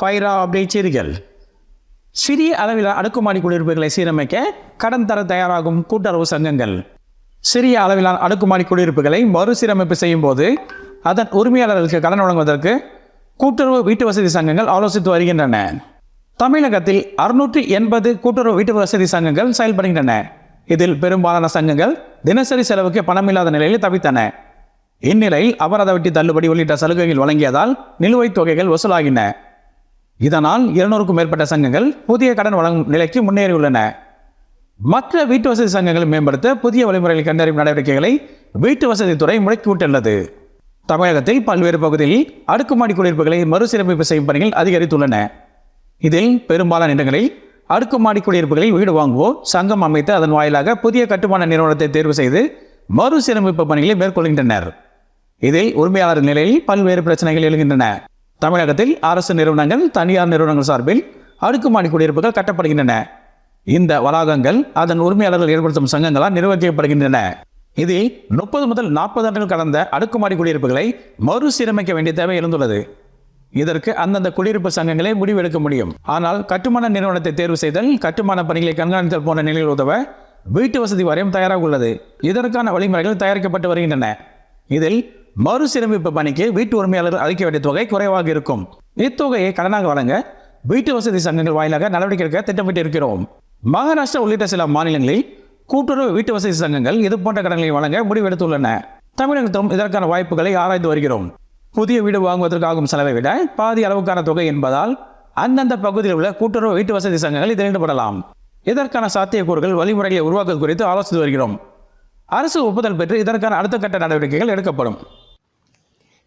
Faira update செய்திகள். சிறிய அளவில் அடுக்குமாடி குடியிருப்புகளை சீரமைக்க கடன் தர தயாராகும் கூட்டுறவு சங்கங்கள். சிறிய அளவிலான அடுக்குமாடி குடியிருப்புகளை மறுசீரமைப்பு செய்யும் போது அதன் உரிமையாளர்களுக்கு கடன் வழங்குவதற்கு கூட்டுறவு வீட்டு வசதி சங்கங்கள் ஆலோசித்து வருகின்றன. தமிழகத்தில் அறுநூற்றி எண்பது கூட்டுறவு வீட்டு வசதி சங்கங்கள் செயல்படுகின்றன. இதில் பெரும்பாலான சங்கங்கள் தினசரி செலவுக்கு பணமில்லாத நிலையில் தவித்தன. இந்நிலையில் அபராத வட்டி தள்ளுபடி உள்ளிட்ட சலுகைகள் வழங்கியதால் நிலுவைத் தொகைகள் வசூலாகின. இதனால் இருநூறுக்கும் மேற்பட்ட சங்கங்கள் புதிய கடன் வழங்கும் நிலைக்கு முன்னேறியுள்ளன. மற்ற வீட்டு வசதி சங்கங்களை மேம்படுத்த புதிய வழிமுறைகளை கண்டறியும் நடவடிக்கைகளை வீட்டு வசதித்துறை முடக்கிவிட்டுள்ளது தமிழகத்தில் பல்வேறு பகுதிகளில் அடுக்குமாடி குடியிருப்புகளை மறுசீரமைப்பு செய்யும் பணிகள் அதிகரித்துள்ளன. இதில் பெரும்பாலான இடங்களில் அடுக்குமாடி குடியிருப்புகளில் வீடு வாங்குவோர் சங்கம் அமைத்து அதன் வாயிலாக புதிய கட்டுமான நிறுவனத்தை தேர்வு செய்து மறுசீரமைப்பு பணிகளை மேற்கொள்கின்றனர். இதில் உரிமையாளர் நிலையில் பல்வேறு பிரச்சனைகள் எழுகின்றன. தமிழகத்தில் அரசு நிறுவனங்கள் தனியார் நிறுவனங்கள் சார்பில் அடுக்குமாடி குடியிருப்புகள் கட்டப்படுகின்றன. இந்த வளாகங்கள் அதன் உரிமையாளர்கள் ஏற்படுத்தும் சங்கங்களால் நிர்வகிக்கப்படுகின்றன. இதில் முப்பது முதல் நாற்பது ஆண்டுகள் கடந்த அடுக்குமாடி குடியிருப்புகளை மறுசீரமைக்க வேண்டிய தேவை எழுந்துள்ளது இதற்கு அந்தந்த குடியிருப்பு சங்கங்களே முடிவெடுக்க முடியும். ஆனால் கட்டுமான நிறுவனத்தை தேர்வு செய்தல் கட்டுமான பணிகளை கண்காணித்தல் போன்ற நிலையில் உதவ வீட்டு வசதி வாரியம் தயாராக உள்ளது. இதற்கான வழிமுறைகள் தயாரிக்கப்பட்டு வருகின்றன. இதில் மறுசீரமைப்பு பணிக்கு வீட்டு உரிமையாளர் அளிக்க வேண்டிய தொகை குறைவாக இருக்கும். இத்தொகையை கடனாக வழங்க வீட்டு வசதி சங்கங்கள் வாயிலாக நடவடிக்கை எடுக்க திட்டமிட்டு இருக்கிறோம். மகாராஷ்டிரா உள்ளிட்ட சில மாநிலங்களில் கூட்டுறவு வீட்டு வசதி சங்கங்கள் இது போன்ற கடன்களை வழங்க முடிவெடுத்துள்ளன. தமிழகத்தும் இதற்கான வாய்ப்புகளை ஆராய்ந்து வருகிறோம். புதிய வீடு வாங்குவதற்கு ஆகும் செலவை விட பாதி அளவுக்கான தொகை என்பதால் அந்தந்த பகுதியில் உள்ள கூட்டுறவு வீட்டு வசதி சங்கங்கள் இதில் ஈடுபடலாம். இதற்கான சாத்தியக்கூறுகள் வழிமுறைகளை உருவாக்குவது குறித்து ஆலோசித்து வருகிறோம். அரசு ஒப்புதல் பெற்று இதற்கான அடுத்த கட்ட நடவடிக்கைகள் எடுக்கப்படும்.